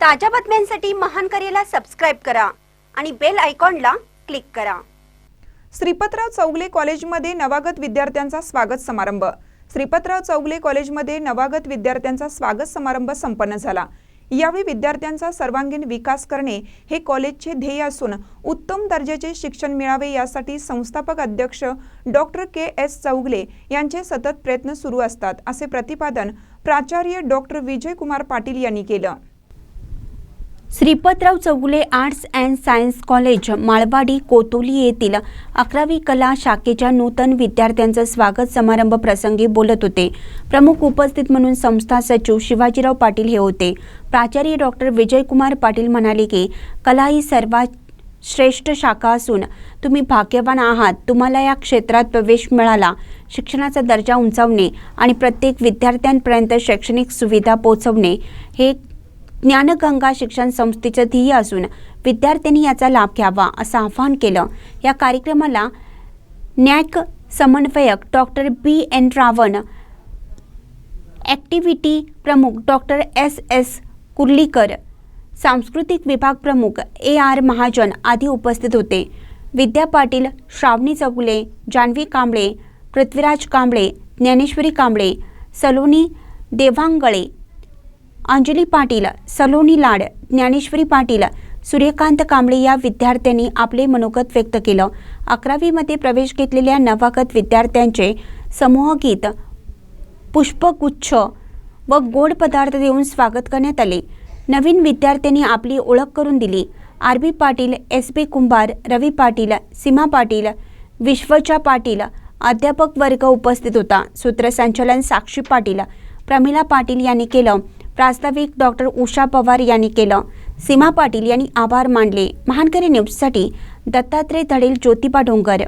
ताज्या बातम्यांसाठी महान करेला सबस्क्राईब करा आणि बेल आयकॉनला क्लिक करा. श्रीपतराव चौगले कॉलेजमध्ये नवागत विद्यार्थ्यांचा स्वागत समारंभ. श्रीपतराव चौगले कॉलेजमध्ये नवागत विद्यार्थ्यांचा स्वागत समारंभ संपन्न झाला. यावेळी विद्यार्थ्यांचा सर्वांगीण विकास करणे हे कॉलेजचे ध्येय असून उत्तम दर्जाचे शिक्षण मिळावे यासाठी संस्थापक अध्यक्ष डॉक्टर के. एस. चौगले यांचे सतत प्रयत्न सुरू असतात असे प्रतिपादन प्राचार्य डॉक्टर विजयकुमार पाटील यांनी केलं. Shripatrao Chougule arts and science college Malwadi Kotoli येथील अकरावी कला शाखेच्या नूतन विद्यार्थ्यांचं स्वागत समारंभ प्रसंगी बोलत होते. प्रमुख उपस्थित म्हणून संस्था सचिव शिवाजीराव पाटील हे होते. प्राचार्य डॉक्टर विजयकुमार पाटील म्हणाले की कला ही सर्वात श्रेष्ठ शाखा असून तुम्ही भाग्यवान आहात. तुम्हाला या क्षेत्रात प्रवेश मिळाला. शिक्षणाचा दर्जा उंचावणे आणि प्रत्येक विद्यार्थ्यांपर्यंत शैक्षणिक सुविधा पोहोचवणे हे ज्ञानगंगा शिक्षण संस्थेचं ध्येय असून विद्यार्थ्यांनी याचा लाभ घ्यावा असं आवाहन केलं. या कार्यक्रमाला न्याक समन्वयक doctor B N Ravan activity प्रमुख डॉक्टर एस एस कुर्लीकर सांस्कृतिक विभाग प्रमुख ए आर महाजन आदी उपस्थित होते. विद्या पाटील श्रावणी चौगुले जान्हवी कांबळे पृथ्वीराज कांबळे ज्ञानेश्वरी कांबळे सलोनी देवांगळे अंजली पाटील सलोनी लाड ज्ञानेश्वरी पाटील सूर्यकांत कांबळे या विद्यार्थ्यांनी आपले मनोगत व्यक्त केलं. अकरावीमध्ये प्रवेश घेतलेल्या नवागत विद्यार्थ्यांचे समूहगीत पुष्पगुच्छ व गोड पदार्थ देऊन स्वागत करण्यात आले. नवीन विद्यार्थ्यांनी आपली ओळख करून दिली. R B Patil S B Kumbhar Ravi Patil Seema Patil विश्वचा Patil अध्यापक वर्ग उपस्थित होता. सूत्रसंचालन साक्षी पाटील प्रमिला पाटील यांनी केलं. प्रास्ताविक डॉक्टर उषा पवार यांनी केलं. सीमा पाटील यांनी आभार मानले. महानकरी न्यूजसाठी दत्तात्रय धडेल ज्योतिबा डोंगर.